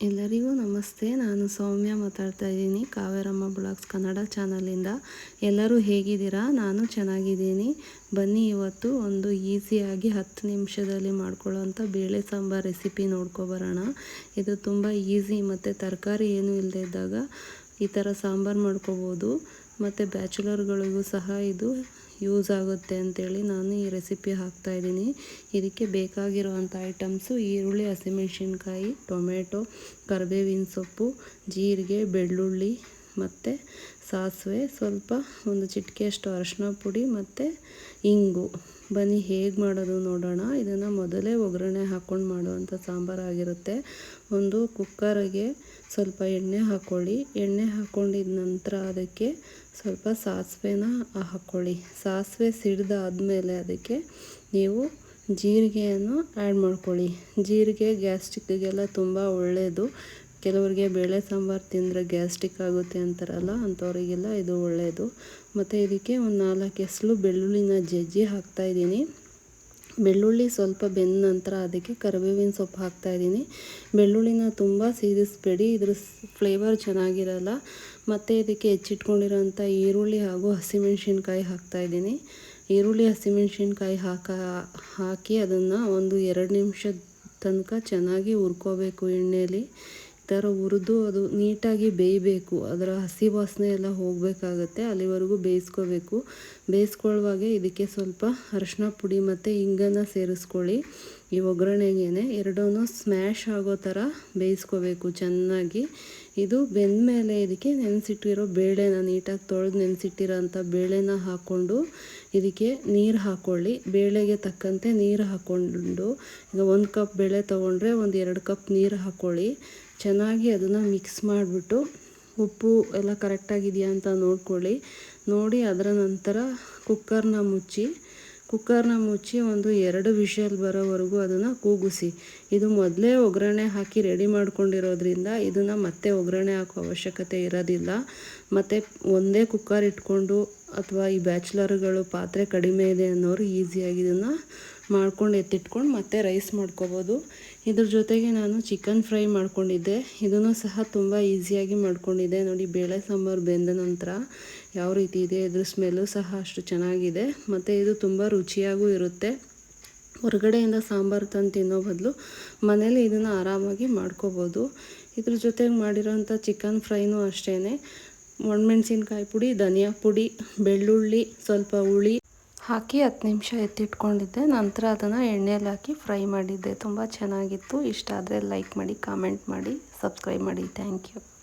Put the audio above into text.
ಎಲ್ಲರಿಗೂ ನಮಸ್ತೆ. ನಾನು ಸೌಮ್ಯ ಮಾತಾಡ್ತಾ ಇದ್ದೀನಿ. ಕಾವೇರಮ್ಮ ಬ್ಲಾಗ್ಸ್ ಕನ್ನಡ ಚಾನಲಿಂದ ಎಲ್ಲರೂ ಹೇಗಿದ್ದೀರಾ? ನಾನು ಚೆನ್ನಾಗಿದ್ದೀನಿ. ಬನ್ನಿ ಇವತ್ತು ಒಂದು ಈಸಿಯಾಗಿ ಹತ್ತು ನಿಮಿಷದಲ್ಲಿ ಮಾಡ್ಕೊಳ್ಳೋಂಥ ಬೇಳೆ ಸಾಂಬಾರು ರೆಸಿಪಿ ನೋಡ್ಕೊಬರೋಣ. ಇದು ತುಂಬ ಈಸಿ ಮತ್ತು ತರಕಾರಿ ಏನೂ ಇಲ್ಲದೆ ಇದ್ದಾಗ ಈ ಥರ ಸಾಂಬಾರು ಮಾಡ್ಕೋಬೋದು. ಮತ್ತು ಬ್ಯಾಚುಲರ್ಗಳಿಗೂ ಸಹ ಇದು ಯೂಸ್ ಆಗುತ್ತೆ ಅಂತೇಳಿ ನಾನು ಈ ರೆಸಿಪಿ ಹಾಕ್ತಾಯಿದ್ದೀನಿ ಇದಕ್ಕೆ ಬೇಕಾಗಿರುವಂಥ ಐಟಮ್ಸು ಈರುಳ್ಳಿ, ಹಸಿಮೆಣಸಿನ್ಕಾಯಿ, ಟೊಮೆಟೊ, ಕರಿಬೇವಿನ ಸೊಪ್ಪು, ಜೀರಿಗೆ, ಬೆಳ್ಳುಳ್ಳಿ ಮತ್ತು ಸಾಸಿವೆ, ಸ್ವಲ್ಪ ಒಂದು ಚಿಟಿಕೆಯಷ್ಟು ಅರಶಿನ ಪುಡಿ ಮತ್ತು ಇಂಗು. ಬನ್ನಿ, ಹೇಗೆ ಮಾಡೋದು ನೋಡೋಣ. ಇದನ್ನು ಮೊದಲೇ ಒಗ್ಗರಣೆ ಹಾಕ್ಕೊಂಡು ಮಾಡುವಂಥ ಸಾಂಬಾರಾಗಿರುತ್ತೆ ಒಂದು ಕುಕ್ಕರಿಗೆ ಸ್ವಲ್ಪ ಎಣ್ಣೆ ಹಾಕ್ಕೊಳ್ಳಿ ಎಣ್ಣೆ ಹಾಕ್ಕೊಂಡಿದ ನಂತರ ಅದಕ್ಕೆ ಸ್ವಲ್ಪ ಸಾಸಿವೆನ ಹಾಕ್ಕೊಳ್ಳಿ ಸಾಸಿವೆ ಸಿಡ್ದಾದ್ಮೇಲೆ ಅದಕ್ಕೆ ನೀವು ಜೀರಿಗೆಯನ್ನು ಆ್ಯಡ್ ಮಾಡ್ಕೊಳ್ಳಿ. ಜೀರಿಗೆ ಗ್ಯಾಸ್ಟ್ರಿಕ್ಕಿಗೆಲ್ಲ ತುಂಬ ಒಳ್ಳೆಯದು ಕೆಲವರಿಗೆ ಬೇಳೆ ಸಾಂಬಾರು ತಿಂದರೆ ಗ್ಯಾಸ್ಟ್ರಿಕ್ ಆಗುತ್ತೆ ಅಂತಾರಲ್ಲ, ಅಂಥವರಿಗೆಲ್ಲ ಇದು ಒಳ್ಳೆಯದು ಮತ್ತು ಇದಕ್ಕೆ ಒಂದು ನಾಲ್ಕು ಎಸಲು ಬೆಳ್ಳುಳ್ಳಿನ ಜಜ್ಜಿ ಹಾಕ್ತಾಯಿದ್ದೀನಿ ಬೆಳ್ಳುಳ್ಳಿ ಸ್ವಲ್ಪ ಬೆಂದ ನಂತರ ಅದಕ್ಕೆ ಕರಿಬೇವಿನ ಸೊಪ್ಪು ಹಾಕ್ತಾಯಿದ್ದೀನಿ ಬೆಳ್ಳುಳ್ಳಿನ ತುಂಬ ಸೀದಿಸ್ಬೇಡಿ, ಇದ್ರ ಫ್ಲೇವರ್ ಚೆನ್ನಾಗಿರಲ್ಲ. ಮತ್ತು ಇದಕ್ಕೆ ಹೆಚ್ಚಿಟ್ಕೊಂಡಿರೋಂಥ ಈರುಳ್ಳಿ ಹಾಗೂ ಹಸಿಮೆಣ್ಸಿನ್ಕಾಯಿ ಹಾಕ್ತಾಯಿದ್ದೀನಿ ಈರುಳ್ಳಿ, ಹಸಿಮೆಣ್ಸಿನ್ಕಾಯಿ ಹಾಕ, ಹಾಕಿ ಅದನ್ನು ಒಂದು ಎರಡು ನಿಮಿಷದ ತನಕ ಚೆನ್ನಾಗಿ ಹುರ್ಕೋಬೇಕು ಎಣ್ಣೆಯಲ್ಲಿ ಥರ ಹುರಿದು ಅದು ನೀಟಾಗಿ ಬೇಯಬೇಕು. ಅದರ ಹಸಿ ವಾಸನೆ ಎಲ್ಲ ಹೋಗಬೇಕಾಗತ್ತೆ. ಅಲ್ಲಿವರೆಗೂ ಬೇಯಿಸ್ಕೋಬೇಕು. ಬೇಯಿಸ್ಕೊಳ್ಳುವಾಗೆ ಇದಕ್ಕೆ ಸ್ವಲ್ಪ ಅರಶಿನ ಪುಡಿ ಮತ್ತು ಇಂಗನ್ನು ಸೇರಿಸ್ಕೊಳ್ಳಿ. ಈ ಒಗ್ಗರಣೆಗೇನೆ ಎರಡೂ ಸ್ಮ್ಯಾಶ್ ಆಗೋ ಥರ ಬೇಯಿಸ್ಕೋಬೇಕು ಚೆನ್ನಾಗಿ. ಇದು ಬೆಂದ ಮೇಲೆ ಇದಕ್ಕೆ ನೆನೆಸಿಟ್ಟಿರೋ ಬೇಳೆನ ನೀಟಾಗಿ ತೊಳೆದು ನೆನೆಸಿಟ್ಟಿರೋ ಅಂಥ ಬೇಳೆನ ಹಾಕ್ಕೊಂಡು ಇದಕ್ಕೆ ನೀರು ಹಾಕ್ಕೊಳ್ಳಿ. ಬೇಳೆಗೆ ತಕ್ಕಂತೆ ನೀರು ಹಾಕ್ಕೊಂಡು ಈಗ ಒಂದು ಕಪ್ ಬೇಳೆ ತೊಗೊಂಡ್ರೆ ಒಂದು ಎರಡು ಕಪ್ ನೀರು ಹಾಕ್ಕೊಳ್ಳಿ. ಚೆನ್ನಾಗಿ ಅದನ್ನು ಮಿಕ್ಸ್ ಮಾಡಿಬಿಟ್ಟು ಉಪ್ಪು ಎಲ್ಲ ಕರೆಕ್ಟಾಗಿದೆಯಾ ಅಂತ ನೋಡ್ಕೊಳ್ಳಿ. ನೋಡಿ ಅದರ ನಂತರ ಕುಕ್ಕರ್ನ ಮುಚ್ಚಿ ಕುಕ್ಕರ್ನ ಮುಚ್ಚಿ ಒಂದು ಎರಡು ವಿಷಲ್ ಬರೋವರೆಗೂ ಅದನ್ನು ಕೂಗಿಸಿ. ಇದು ಮೊದಲೇ ಒಗ್ಗರಣೆ ಹಾಕಿ ರೆಡಿ ಮಾಡ್ಕೊಂಡಿರೋದ್ರಿಂದ ಇದನ್ನು ಮತ್ತೆ ಒಗ್ಗರಣೆ ಹಾಕೋ ಅವಶ್ಯಕತೆ ಇರೋದಿಲ್ಲ. ಮತ್ತು ಒಂದೇ ಕುಕ್ಕರ್ ಇಟ್ಕೊಂಡು ಅಥವಾ ಈ ಬ್ಯಾಚುಲರ್ಗಳು ಪಾತ್ರೆ ಕಡಿಮೆ ಇದೆ ಅನ್ನೋರು ಈಸಿಯಾಗಿ ಇದನ್ನು ಮಾಡ್ಕೊಂಡು ಎತ್ತಿಟ್ಕೊಂಡು ಮತ್ತೆ ರೈಸ್ ಮಾಡ್ಕೋಬೋದು. ಇದ್ರ ಜೊತೆಗೆ ನಾನು ಚಿಕನ್ ಫ್ರೈ ಮಾಡ್ಕೊಂಡಿದ್ದೆ. ಇದನ್ನು ಸಹ ತುಂಬ ಈಸಿಯಾಗಿ ಮಾಡ್ಕೊಂಡಿದ್ದೆ. ನೋಡಿ, ಬೇಳೆ ಸಾಂಬಾರು ಬೆಂದ ನಂತರ ಯಾವ ರೀತಿ ಇದೆ, ಇದ್ರ ಸ್ಮೆಲ್ಲು ಸಹ ಅಷ್ಟು ಚೆನ್ನಾಗಿದೆ. ಮತ್ತು ಇದು ತುಂಬ ರುಚಿಯಾಗೂ ಇರುತ್ತೆ. ಹೊರಗಡೆಯಿಂದ ಸಾಂಬಾರು ತಂದು ತಿನ್ನೋ ಬದಲು ಮನೇಲಿ ಇದನ್ನು ಆರಾಮಾಗಿ ಮಾಡ್ಕೋಬೋದು. ಇದ್ರ ಜೊತೆಗೆ ಮಾಡಿರೋಂಥ ಚಿಕನ್ ಫ್ರೈನೂ ಅಷ್ಟೇ ಒಣಮೆಣ್ಸಿನ್ಕಾಯಿ ಪುಡಿ, ಧನಿಯಾ ಪುಡಿ, ಬೆಳ್ಳುಳ್ಳಿ, ಸ್ವಲ್ಪ ಹುಳಿ. ಹಾಕಿ ಹತ್ತು ನಿಮಿಷ ಎತ್ತಿಟ್ಕೊಂಡಿದ್ದೆ. ನಂತರ ಅದನ್ನು ಎಣ್ಣೆಯಲ್ಲಿ ಹಾಕಿ ಫ್ರೈ ಮಾಡಿದ್ದೆ. ತುಂಬ ಚೆನ್ನಾಗಿತ್ತು. ಇಷ್ಟ ಆದರೆ ಲೈಕ್ ಮಾಡಿ, ಕಾಮೆಂಟ್ ಮಾಡಿ, ಸಬ್ಸ್ಕ್ರೈಬ್ ಮಾಡಿ. Thank you.